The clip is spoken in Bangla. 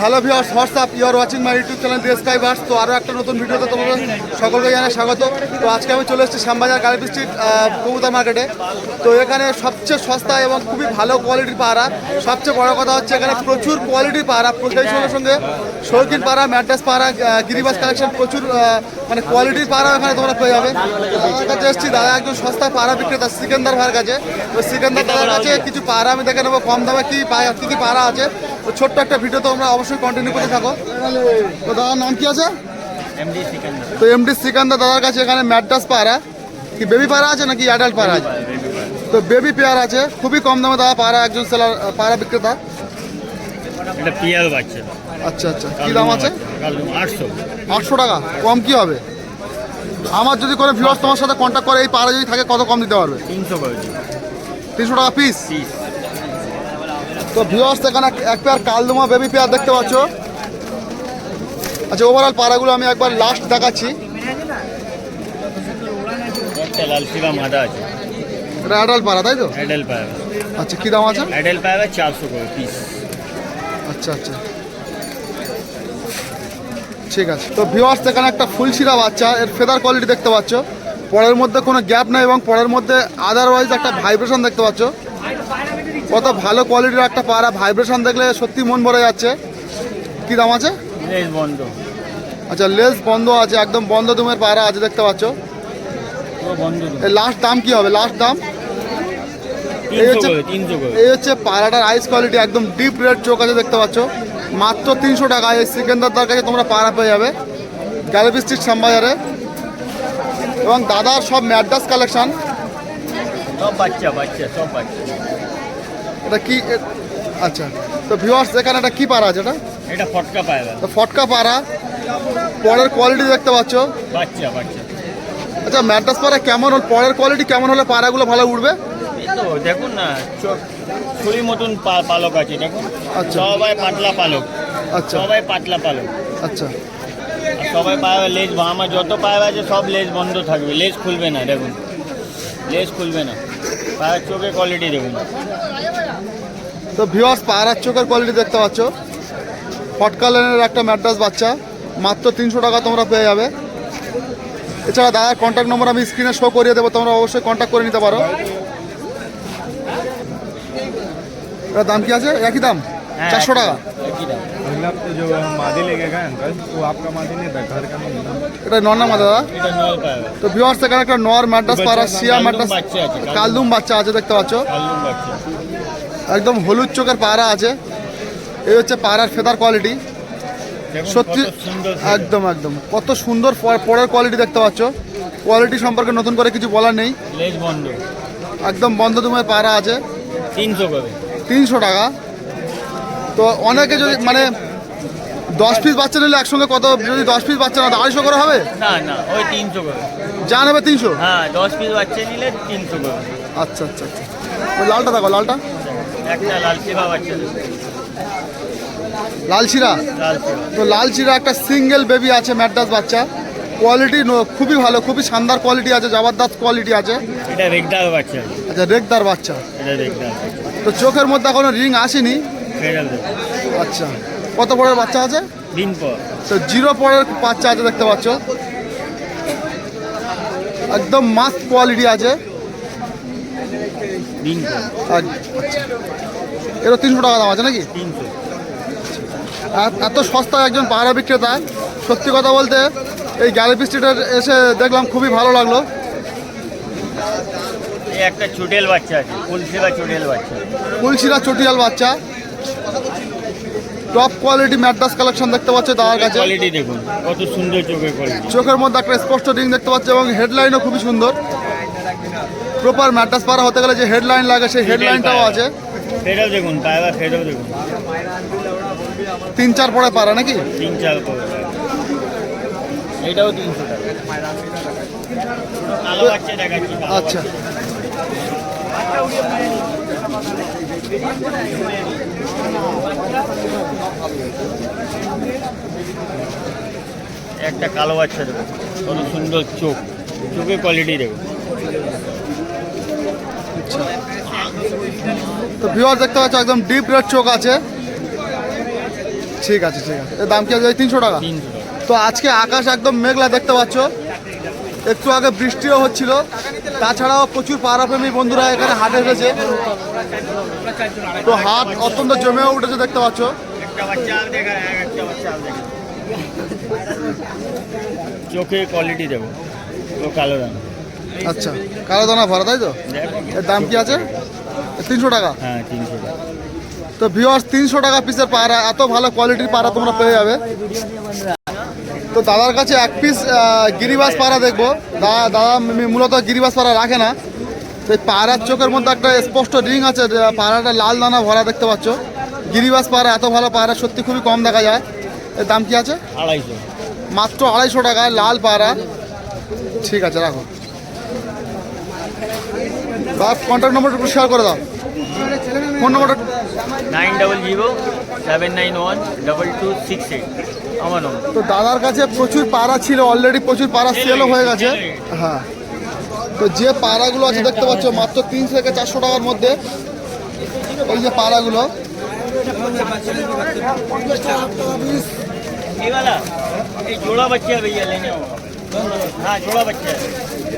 Hello viewers what's up you are watching my YouTube channel দেশ স্কাই বাস তো আরও একটা নতুন ভিডিওতে তোমাদের সকলকে জানাই স্বাগত। তো আজকে আমি চলে এসেছি শ্যামবাজার গাড়ি স্ট্রিট কবুতর মার্কেটে তো এখানে সবচেয়ে সস্তা এবং খুবই ভালো কোয়ালিটির পাড়া সবচেয়ে বড় কথা হচ্ছে এখানে প্রচুর কোয়ালিটির পাড়া সেই সঙ্গে সঙ্গে শৌখিন পাড়া ম্যাড্রাস পাড়া গিরিবাস কালেকশন প্রচুর মানে কোয়ালিটির পাড়া এখানে তোমরা পেয়ে যাবে। দাদার কাছে এসেছি, দাদা একজন সস্তা পাড়া বিক্রেতা, সিকেন্দার ভাইয়ের কাছে। তো সিকেন্দার দাদার কাছে কিছু পাড়া আমি দেখে নেব, কম দামে কী পায়, কি কি পাড়া আছে। তো ছোট্ট একটা ভিডিও তো আমরা অবশ্যই কন্টিনিউ করতে থাকো। তো দাদার নাম কি আছে? তো এমডি সিকান্দার দাদার কাছে এখানে ম্যাড্রাস পাড়া। কি বেবি পাড়া আছে নাকি অ্যাডাল্ট পাড়া আছে? তো বেবি পেয়ার আছে খুবই কম দামে দাদা পাড়া একজন সেলার পাড়া বিক্রেতা। এটা পিয়াল বাচ্চা আচ্ছা আচ্ছা। কি দাম আছে? আটশো। আটশো টাকা কম কি হবে? আমার যদি কোনো ভিউয়ার্স তোমার সাথে কন্ট্যাক্ট করে এই পাড়া যদি থাকে কত কম দিতে পারবে? তিনশো তিনশো টাকা পিস তো ভিউয়ার্স এখানে এক পেয়ার কালদুমা বেবি পেয়ার দেখতে পাচ্ছ। আচ্ছা ওভারঅল পাড়াগুলো আমি একবার লাস্ট দেখাচ্ছি। এটা অ্যাডাল্ট পাড়া তাই তো? আচ্ছা কী দাম আছে? অ্যাডেল পায়রা চারশো করে পিস আচ্ছা আচ্ছা। ঠিক আছে। তো ভিওয়ার্স এখানে একটা ফুলশিরা বাচ্চা এর ফেদার কোয়ালিটি দেখতে পাচ্ছ। পরের মধ্যে কোনো গ্যাপ নেই এবং পরের মধ্যে আদারওয়াইজ একটা ভাইব্রেশন দেখতে পাচ্ছ। কত ভালো কোয়ালিটির একটা পাড়া। ভাইব্রেশন দেখলে সত্যি মন ভরে যাচ্ছে। কি দাম আছে? লেজ বন্ধ। আচ্ছা লেস বন্ধ আছে একদম বন্ধ দুমের পাড়া আছে দেখতে পাচ্ছ। লাস্ট দাম কি হবে? লাস্ট দাম? এই হচ্ছে- পাড়াটার আইস কোয়ালিটি একদম ডিপ রেড চোখ আছে দেখতে পাচ্ছ। মাত্র তিনশো টাকা এই সিকেন্দারদার কাছে তোমরা পাড়া পেয়ে যাবে। গ্যালারি স্ট্রিট শ্যামবাজারে। এবং দাদার সব ম্যাডাস কালেকশন সব বাচ্চা বাচ্চা সব বাচ্চা। এটা কি আচ্ছা। তো ভিউয়ার্স এখানে এটা কি পাড়া আছে এটা? এটা ফটকা পায়রা তো ফটকা পাড়া। পরের কোয়ালিটি দেখতে পাচ্ছ। বাচ্চা বাচ্চা। আচ্ছা ম্যাডাস পাড়া কেমন হল? পরের কোয়ালিটি কেমন হলে পাড়াগুলো ভালো উঠবে তো দেখুন না ছুরি মতন পালক আছে দেখুন। আচ্ছা। সবাই পাতলা পালক। আচ্ছা। সবাই পাতলা পালক। আচ্ছা। সবাই পায়রা লেজ আমার যত পায়রা আছে সব লেজ বন্ধ থাকবে। লেজ খুলবে না দেখুন। লেজ খুলবে না। পায়ের চোখের কোয়ালিটি দেখুন। তো ভিওয়ার্স পাড়ার চোখের কোয়ালিটি দেখতে পাচ্ছ। ফটকা লাইনের একটা ম্যাড্রাস বাচ্চা। মাত্র তিনশো টাকা তোমরা পেয়ে যাবে। এছাড়া দাদার কন্ট্যাক্ট নম্বর আমি স্ক্রিনে শো করিয়ে দেবো। তোমরা অবশ্যই কন্ট্যাক্ট করে নিতে পারো। দাম কি আছে? একই দাম? হ্যাঁ, চারশো টাকা। একই দাম। पहले तो जो मादी लेके गए अंकल वो आपका मादी नहीं था घर का नहीं था এটা নর নামা দাদা এটা নয় পায়রা তো ভিওয়ার্স এখানে একটা নর ম্যাড্রাস পাড়া সিয়া ম্যাড্রাস বাচ্চা আছে, কালদুম। কালদুম বাচ্চা আছে দেখতে পাচ্ছ কাল্লুম বাচ্চা একদম হলুদ চোখের পাড়া আছে এই হচ্ছে পাড়ার ফেদার কোয়ালিটি দেখুন সত্যি কত সুন্দর একদম একদম কত সুন্দর প- পরের কোয়ালিটি দেখতে পাচ্ছ কোয়ালিটি সম্পর্কে নতুন করে কিছু বলার নেই লেজ বন্ধ একদম বন্ধ দুমের পাড়া আছে তিনশো করে তিনশো টাকা তো অনেকে যদি মানে দশ পিস বাচ্চা নিলে একসঙ্গে কত যদি দশ পিস বাচ্চা না আড়াইশো করে হবে? না না ওই তিনশো করে। যা নেবে তিনশো? হ্যাঁ দশ পিস বাচ্চা নিলে তিনশো করে। আচ্ছা আচ্ছা আচ্ছা। ওই লালটা দেখো লালটা। একটা লাল সেবা বাচ্চা লাল সেবা তো লাল চিরা একটা সিঙ্গেল বেবি আছে ম্যাড্রাস বাচ্চা। কোয়ালিটি খুবই ভালো খুবই শানদার কোয়ালিটি আছে জবরদস্ত কোয়ালিটি আছে। এটা রেগদার বাচ্চা। আচ্ছা রেগদার বাচ্চা। এটা রেগদার। তো চোখের মধ্যে এখনও রিং আসেনি। আচ্ছা। কত বড়ের বাচ্চা আছে? দিন পর। তো জিরো পরের বাচ্চা আছে দেখতে পাচ্ছ। একদম মাস্ট কোয়ালিটি আছে। এটা তিনশো টাকা দাম আছে নাকি? এত সস্তা একজন পাহাড়া বিক্রেতা সত্যি কথা বলতে এই গ্যালারি স্ট্রিটের এসে দেখলাম খুবই ভালো লাগল। একটা চুটেল বাচ্চা আছে ফুলসেবা চুটেল বাচ্চা। ফুলশিরা চটিয়াল বাচ্চা। টপ কোয়ালিটি ম্যাড্রাস কালেকশন দেখতে পাচ্ছ তার কাছে। কোয়ালিটি দেখুন কত সুন্দর চোখের কোয়ালিটি চোখের মধ্যে একটা স্পষ্ট রিং দেখতে পাচ্ছি এবং হেডলাইনও খুবই সুন্দর। প্রপার ম্যাড্রাস পারা হতে গেলে যে হেডলাইন লাগে সেই হেডলাইনটাও আছে। দেখুন পায়রা দেখুন। তিন চার পরে পারা নাকি? তিন চার এটাও তিনশো টাকা। আচ্ছা। একটা কালো বাচ্চা দেখুন কত সুন্দর চোখ। চোখের কোয়ালিটি দেখুন তো ভিউয়ার দেখতে পাচ্ছ একদম ডিপ রেড চোখ আছে। ঠিক আছে ঠিক আছে। এর দাম কি আছে? তিনশো টাকা। তো আজকে আকাশ একদম মেঘলা দেখতে পাচ্ছ। একটু আগে বৃষ্টিও হচ্ছিল। তাছাড়াও প্রচুর পাড়াপ্রেমী বন্ধুরা এখানে হাটে এসেছে তো হাট অত্যন্ত জমেও উঠেছে দেখতে পাচ্ছ। চোখে কোয়ালিটি দেবো ও কালো রঙ আচ্ছা কালো দানা ভরা তাই তো? এর দাম কি আছে? তিনশো টাকা? হ্যাঁ তিনশো টাকা। তো ভিওয়ার্স তিনশো টাকা পিসের পাড়া এত ভালো কোয়ালিটির পাড়া তোমরা পেয়ে যাবে। তো দাদার কাছে এক পিস গিরিবাস পায়রা দেখব। দাদা দাদা মূলত গিরিবাস পাড়া রাখে না। তো এই পায়রার চোখের মধ্যে একটা স্পষ্ট রিং আছে পায়রাটা লাল দানা ভরা দেখতে পাচ্ছ। গিরিবাস পায়রা এত ভালো পায়রা সত্যি খুবই কম দেখা যায়। এর দাম কি আছে? আড়াইশো। মাত্র আড়াইশো টাকায় লাল পায়রা ঠিক আছে রাখো। বা কন্ট্যাক্ট নম্বরটা একটু শেয়ার করে দাও। ফোন নম্বরটা nine double zero. seven nine one double two six eight আমার নম্বর তো দাদার কাছে প্রচুর পাড়া ছিল অলরেডি প্রচুর পাড়া সেলও হয়ে গেছে হ্যাঁ তো যে পাড়াগুলো আছে দেখতে পাচ্ছ মাত্র তিনশো থেকে চারশো টাকার মধ্যে এই যে পাড়াগুলো ये वाला ये जोड़ा बच्चा है भैया लेने होगा हाँ जोड़ा बच्चा है